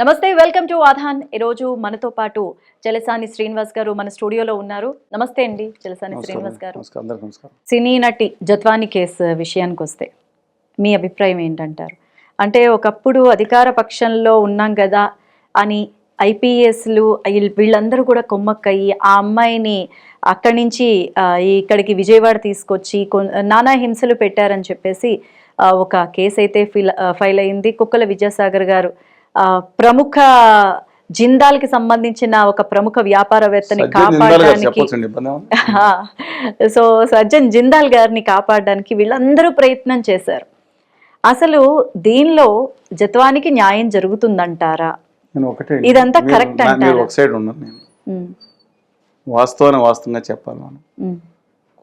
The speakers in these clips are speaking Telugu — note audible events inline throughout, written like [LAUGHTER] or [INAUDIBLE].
నమస్తే వెల్కమ్ టు ఆధాన్. ఈరోజు మనతో పాటు జలసాని శ్రీనివాస్ గారు మన స్టూడియోలో ఉన్నారు. నమస్తే అండి జలసాని శ్రీనివాస్ గారు. సినీ నటి జత్వాని కేసు విషయానికి వస్తే మీ అభిప్రాయం ఏంటంటారు? అంటే ఒకప్పుడు అధికార పక్షంలో ఉన్నాం కదా అని ఐపీఎస్లు వీళ్ళందరూ కూడా కొమ్మక్కయ్యి ఆ అమ్మాయిని అక్కడి నుంచి ఇక్కడికి విజయవాడ తీసుకొచ్చి నానా హింసలు పెట్టారని చెప్పేసి ఒక కేసు అయితే ఫిల్ ఫైల్ అయింది కుక్కల విద్యాసాగర్ గారు ప్రముఖ జిందాల్కి సంబంధించిన ఒక ప్రముఖ వ్యాపారవేత్తని కాపాడడానికి [LAUGHS] సో సజ్జన్ జిందాల్ గారిని కాపాడడానికి వీళ్ళందరూ ప్రయత్నం చేశారు. అసలు దీనిలో జత్వానికి న్యాయం జరుగుతుందంటారా? ఇదంతా అంటారా? ఉమ్, వాస్తవాన్ని వాస్తవంగా చెప్పాలి మనం.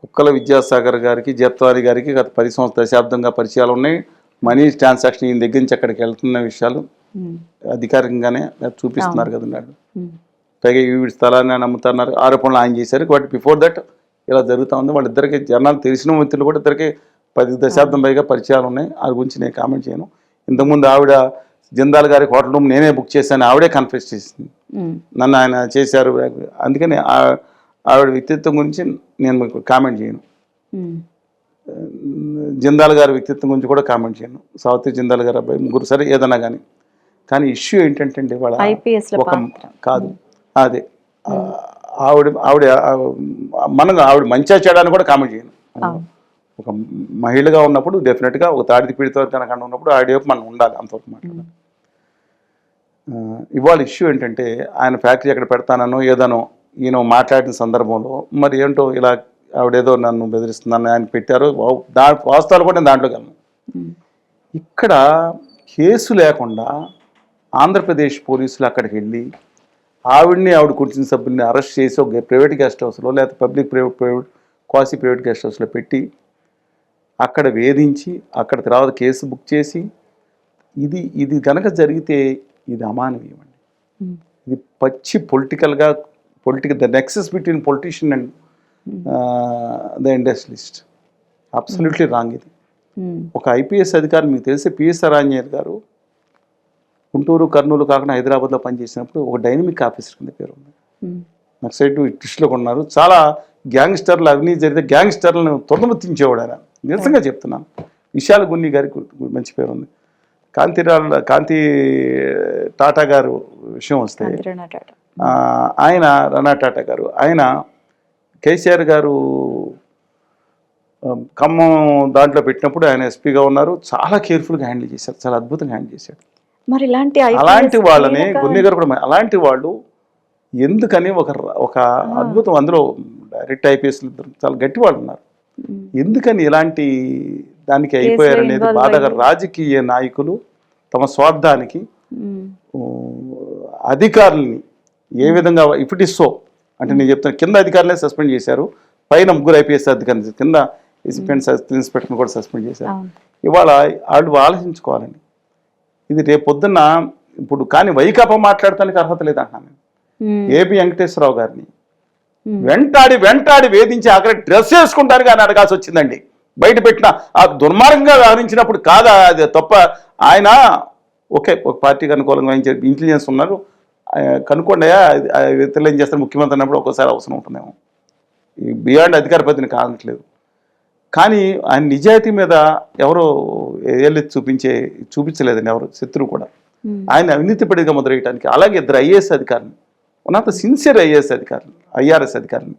కుక్కల విద్యాసాగర్ గారికి జత్వారి గారికి గత పది సంవత్సరాల దశాబ్దంగా పరిచయాలు ఉన్నాయి. మనీ ట్రాన్సాక్షన్ ఈయన దగ్గర నుంచి అక్కడికి వెళ్తున్న విషయాలు. అధికారికంగానే చూపిస్తున్నారు కదండి. వాళ్ళు. ఉమ్, పైగా ఈ స్థలాన్ని ఆయన అమ్ముతున్నారు ఆరోపణలు ఆయన చేశారు. బట్ బిఫోర్ దట్ ఇలా జరుగుతూ ఉంది. వాళ్ళిద్దరికి జనాలు తెలిసిన వ్యక్తులు కూడా ఇద్దరికి పది దశాబ్దం పైగా పరిచయాలు ఉన్నాయి. ఆ గురించి నేను కామెంట్ చేయను. ఇంతకుముందు ఆవిడ జిందాల్ గారి హోటల్ రూమ్ నేనే బుక్ చేశాను. ఆవిడే కన్ఫెస్ చేసింది. ఉమ్, నన్ను ఆయన చేశారు. అందుకని ఆవిడ వ్యక్తిత్వం గురించి నేను మీకు కామెంట్ చేయను. జిందాల్ గారి వ్యక్తిత్వం గురించి కూడా కామెంట్ చేయను. సావిత్రి జిందాల్ గారి అబ్బాయి ముగ్గురు సరే ఏదన్నా కానీ. కానీ ఇష్యూ ఏంటంటే అండి వాళ్ళ ఒక. కాదు. అదే. ఆవిడ ఆవిడ మనం ఆవిడ మంచిగా చేయడానికి కూడా కామెంట్ చేయను. ఒక మహిళగా ఉన్నప్పుడు డెఫినెట్గా ఒక తాడిది పీడిత కనుక ఉన్నప్పుడు ఆవిడ వైపు మనం ఉండాలి అంతవరకు మాట్లాడాలి ఇవాళ ఇష్యూ ఏంటంటే ఆయన ఫ్యాక్టరీ ఎక్కడ పెడతానో ఏదనో ఈయన మాట్లాడిన సందర్భంలో మరి ఏంటో ఇలా ఆవిడేదో నన్ను బెదిరిస్తుందని ఆయన పెట్టారు. వా- దా వాస్తవాలు కూడా నేను వెళ్ళను. ఉమ్, ఇక్కడ కేసు లేకుండా ఆంధ్రప్రదేశ్ పోలీసులు అక్కడికి వెళ్ళి ఆవిడ్ని ఆవిడ కుటుంబ సభ్యుల్ని అరెస్ట్ చేసి ఒక ప్రైవేట్ గెస్ట్ హౌస్లో లేకపోతే public private private quasi private guest హౌస్లో పెట్టి అక్కడ వేధించి అక్కడ తర్వాత కేసు బుక్ చేసి ఇది ఇది గనక జరిగితే ఇది అమానవీయం అండి. ఇది పచ్చి పొలిటికల్గా political the nexus between politician and the industrialist. Absolutely wrong ఇది. ఒక ఐపీఎస్ అధికారి మీకు తెలిసి పిఎస్ రాంజర్ గారు గుంటూరు కర్నూలు కాకుండా హైదరాబాద్లో పనిచేసినప్పుడు ఒక డైనమిక్ ఆఫీసర్ కింద పేరు ఉంది. ఉమ్, నక్సైట్ ట్విస్ట్లో ఉన్నారు చాలా గ్యాంగ్స్టర్లు అవినీతి జరిగితే గ్యాంగ్స్టర్లను తొందరముత్తించేవాడు ఆయన. నిరసంగా చెప్తున్నాను. విశాల గున్ని గారికి మంచి పేరు ఉంది. కాంతిరాల కాంతి టాటా గారు విషయం వస్తే ఆయన రనా టాటా గారు. ఆయన కేసీఆర్ గారు ఖమ్మం దాంట్లో పెట్టినప్పుడు ఆయన ఎస్పీగా ఉన్నారు. చాలా కేర్ఫుల్గా హ్యాండిల్ చేశారు. చాలా అద్భుతంగా హ్యాండిల్ చేశాడు. మరి ఇలాంటి అలాంటి వాళ్ళని గున్ని గారు కూడా అలాంటి వాళ్ళు ఎందుకని ఒక ఒక అద్భుతం అందులో డైరెక్ట్ ఐపీఎస్ చాలా గట్టి వాళ్ళు ఉన్నారు. ఎందుకని ఇలాంటి దానికి అయిపోయారు అనేది బాధగా. రాజకీయ నాయకులు తమ స్వార్థానికి అధికారుల్ని ఏ విధంగా ఇఫ్ ఇట్ సో అంటే నేను చెప్తాను కింద అధికారులే సస్పెండ్ చేశారు పైన ముగ్గురు ఐపీఎస్ అధికారులు కింద ఇన్స్పెక్టర్ కూడా సస్పెండ్ చేశారు. ఇవాళ వాళ్ళు ఆలోచించుకోవాలండి. ఇది రేపు పొద్దున్న ఇప్పుడు కానీ వైకాపా మాట్లాడటానికి అర్హత లేదంటున్నాను నేను. ఏపీ వెంకటేశ్వరరావు గారిని. వెంటాడి వెంటాడి వేధించి అక్కడ డ్రెస్ వేసుకుంటానికి ఆయన అడగాల్సి వచ్చిందండి. బయట పెట్టిన ఆ దుర్మార్గంగా వ్యవహరించినప్పుడు కాదా అది తప్ప ఆయన ఓకే ఒక పార్టీకి అనుకూలంగా ఇంటెలిజెన్స్ ఉన్నారు. కనుక్కోండి ఏం చేస్తారు? ముఖ్యమంత్రి అన్నప్పుడు ఒక్కోసారి అవసరం ఉంటుందేమో. ఈ బియాండ్ అధికార పతిని కానట్లేదు. కానీ ఆయన నిజాయితీ మీద ఎవరో ఏళ్ళు చూపించే చూపించలేదండి ఎవరు శత్రువు కూడా. ఆయన అవినీతి పడిగా మొదలెయడానికి అలాగే ఇద్దరు ఐఏఎస్ అధికారులు ఉన్నంత సిన్సియర్ ఐఏఎస్ అధికారులు ఐఆర్ఎస్ అధికారులు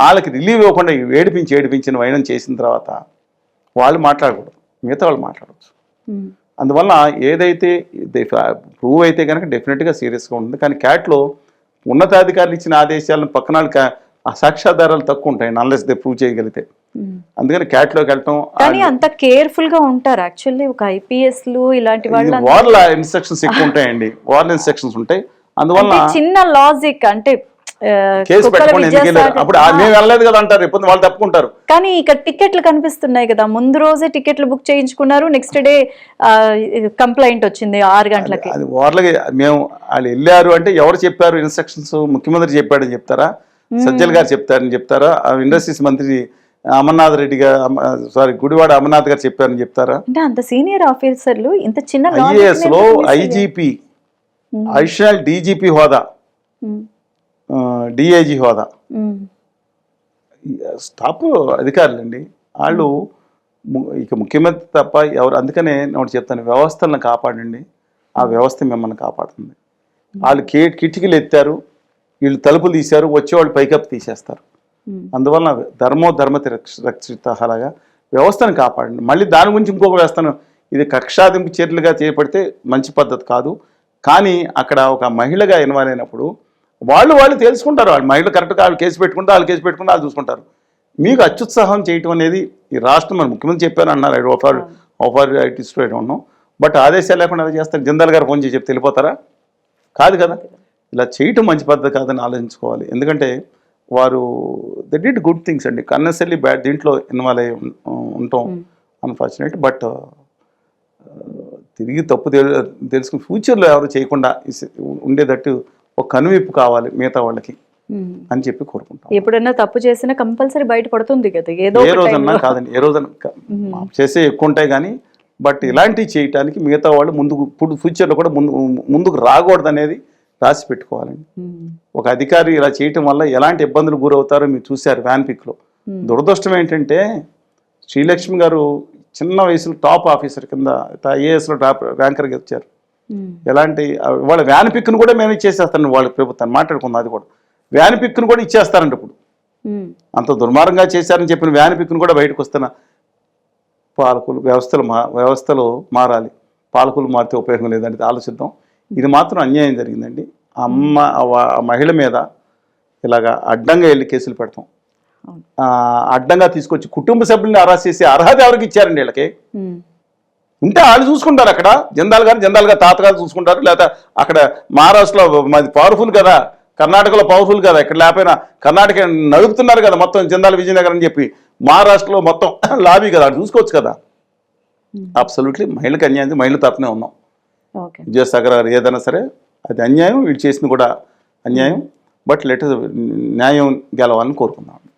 వాళ్ళకి రిలీవ్ ఇవ్వకుండా ఏడిపించి ఏడిపించిన వైనం చేసిన తర్వాత వాళ్ళు మాట్లాడకూడదు. మిగతా వాళ్ళు మాట్లాడవచ్చు అందువల్ల ఏదైతే ప్రూవ్ అయితే కనుక డెఫినెట్గా సీరియస్గా ఉంటుంది. కానీ క్యాట్లో ఉన్నతాధికారులు ఇచ్చిన ఆదేశాలను పక్కన సాక్ష్యాధారాలు తక్కువ ఉంటాయి అన్లెస్ దే ప్రూవ్ చేయగలిగితే. అందుకని క్యాట్లోకి వెళ్ళటం కానీ అంత కేర్ఫుల్గా ఉంటారు యాక్చువల్లీ ఒక ఐపీఎస్లు ఇలాంటి వాళ్ళు వార్ల ఇన్స్ట్రక్షన్స్ ఎక్కువ ఉంటాయండి. వార్ల ఇన్స్ట్రక్షన్స్ ఉంటాయి. అందువల్ల చిన్న లాజిక్ అంటే కేసు పెట్టుకొని ఎందుకు వెళ్ళారు? విద్యాసాగర్- అప్పుడు మేము వెళ్ళలేదు కదా అంటారు. ఇప్పుడు వాళ్ళు తప్పుకుంటారు. కానీ ఇక్కడ టికెట్లు కనిపిస్తున్నాయి కదా. ముందు రోజే టికెట్లు బుక్ చేయించుకున్నారు. నెక్స్ట్ డే కంప్లైంట్ వచ్చింది ఆరు గంటలకి. అది వాళ్ళకి మేము వాళ్ళు వెళ్ళారు అంటే ఎవరు చెప్పారు? ఇన్స్ట్రక్షన్స్ ముఖ్యమంత్రి చెప్పాడని చెప్తారా? సజ్జల్ గారు చెప్తారని చెప్తారా? ఇండస్ట్రీస్ మంత్రి అమర్నాథ్ రెడ్డి గారు సారీ గుడివాడ అమర్నాథ్ గారు చెప్పారని చెప్తారా అంటే అంత సీనియర్ ఆఫీసర్లు ఇంత చిన్న ఐఏఎస్లో ఐజీపీ. అడిషనల్ డీజీపీ హోదా. డిఐజీ హోదా. స్టాప్ అధికారులండి వాళ్ళు ఇక ముఖ్యమంత్రి తప్ప ఎవరు అందుకనే నేను చెప్తాను వ్యవస్థలను కాపాడండి ఆ వ్యవస్థ మిమ్మల్ని కాపాడుతుంది వాళ్ళు కిటికీలు ఎత్తారు వీళ్ళు తలుపులు తీశారు వచ్చేవాళ్ళు పైకప్పు తీసేస్తారు. అందువలన ధర్మో ధర్మతి రక్ష రక్షిత అలాగా వ్యవస్థను కాపాడండి. మళ్ళీ దాని గురించి ఇంకొక వ్యవస్థను ఇది కక్షాదింపు చర్యలుగా చేపడితే మంచి పద్ధతి కాదు. కానీ అక్కడ ఒక మహిళగా ఇన్వాల్వ్ అయినప్పుడు వాళ్ళు వాళ్ళు తెలుసుకుంటారు. వాళ్ళు మహిళ కరెక్ట్గా వాళ్ళు కేసు పెట్టుకుంటే వాళ్ళు కేసు పెట్టుకుంటే వాళ్ళు చూసుకుంటారు. మీకు అత్యుత్సాహం చేయటం అనేది ఈ రాష్ట్రం మన ముఖ్యమంత్రి చెప్పారు అన్నారు. I offer offer it is ఉన్నాం బట్ ఆదేశాలు లేకుండా ఎలా చేస్తారు? జిందాల్ గారు ఫోన్ చేసి చెప్తే వెళ్ళిపోతారా? కాదు కదా. ఇలా చేయటం మంచి పద్ధతి కాదని ఆలోచించుకోవాలి. ఎందుకంటే వారు ద డిడ్ గుడ్ థింగ్స్ అండి కన్నెసరీ బ్యాడ్ దీంట్లో ఇన్వాల్వ్ అయ్యి ఉంటాం అన్ఫార్చునేట్ బట్ తిరిగి తప్పు తెలు తెలుసుకుని ఫ్యూచర్లో ఎవరు చేయకుండా ఉండేటట్టు ఒక కనువిప్పు కావాలి మిగతా వాళ్ళకి మ్మ్. అని చెప్పి కోరుకుంటాం ఎప్పుడన్నా తప్పు చేసినా కంపల్సరీ బయట పడుతుంది కదా ఏదో ఏ రోజన్నా. కాదండి ఏ రోజన్నా కా- మ్మ్. చేసే ఎక్కువ ఉంటాయి కానీ బట్ ఇలాంటివి చేయటానికి మిగతా వాళ్ళు ముందుకు ఇప్పుడు ఫ్యూచర్లో కూడా ముందు ముందుకు రాకూడదు అనేది రాసి పెట్టుకోవాలండి. ఒక అధికారి ఇలా చేయటం వల్ల ఎలాంటి ఇబ్బందులు గురవుతారో మీరు చూశారు వ్యాన్ పిక్లో మ్మ్. దురదృష్టం ఏంటంటే శ్రీలక్ష్మి గారు చిన్న వయసులో టాప్ ఆఫీసర్ కింద ఐఏఎస్లో టాప్ ర్యాంకర్గా వచ్చారు. ఎలాంటి వాళ్ళ వ్యాన్ పిక్ను కూడా మేము ఇచ్చేసేస్తాను వాళ్ళ ప్రభుత్వాన్ని మాట్లాడుకుందాం అది కూడా. వ్యాన్ పిక్ను కూడా ఇచ్చేస్తారంట ఇప్పుడు. అంత దుర్మార్గంగా చేశారని చెప్పిన వ్యాన్ పిక్ను కూడా బయటకు వస్తున్న పాలకులు వ్యవస్థలు మా వ్యవస్థలు మారాలి. పాలకులు మారితే ఉపయోగం లేదంటే ఆలోచిద్దాం. ఇది మాత్రం అన్యాయం జరిగిందండి. ఆ అమ్మ ఆ మహిళ మీద ఇలాగా అడ్డంగా వెళ్ళి కేసులు పెడతాం. అడ్డంగా తీసుకొచ్చి కుటుంబ సభ్యుల్ని అరెస్ట్ చేసే అర్హత ఎవరికి ఇచ్చారండి వీళ్ళకి. ఉంటే వాళ్ళు చూసుకుంటారు అక్కడ. జందాల్ గారు జందాల్ గారు తాతగారు చూసుకుంటారు. లేదా అక్కడ మహారాష్ట్రలో మాది పవర్ఫుల్ కదా. కర్ణాటకలో పవర్ఫుల్ కదా. ఇక్కడ లేకపోయినా కర్ణాటక నడుపుతున్నారు కదా మొత్తం జందాల్ విజయనగరం అని చెప్పి. మహారాష్ట్రలో మొత్తం [COUGHS] లాబీ కదా. అక్కడ చూసుకోవచ్చు కదా. అబ్సల్యూట్లీ మహిళకి అన్యాయం మహిళ తరపునే ఉన్నాం. ఓకే. విజయసాగర్ గారు ఏదైనా సరే అది అన్యాయం వీళ్ళు చేసింది కూడా అన్యాయం బట్ లెట్ న్యాయం గెలవాలని కోరుకుందాం.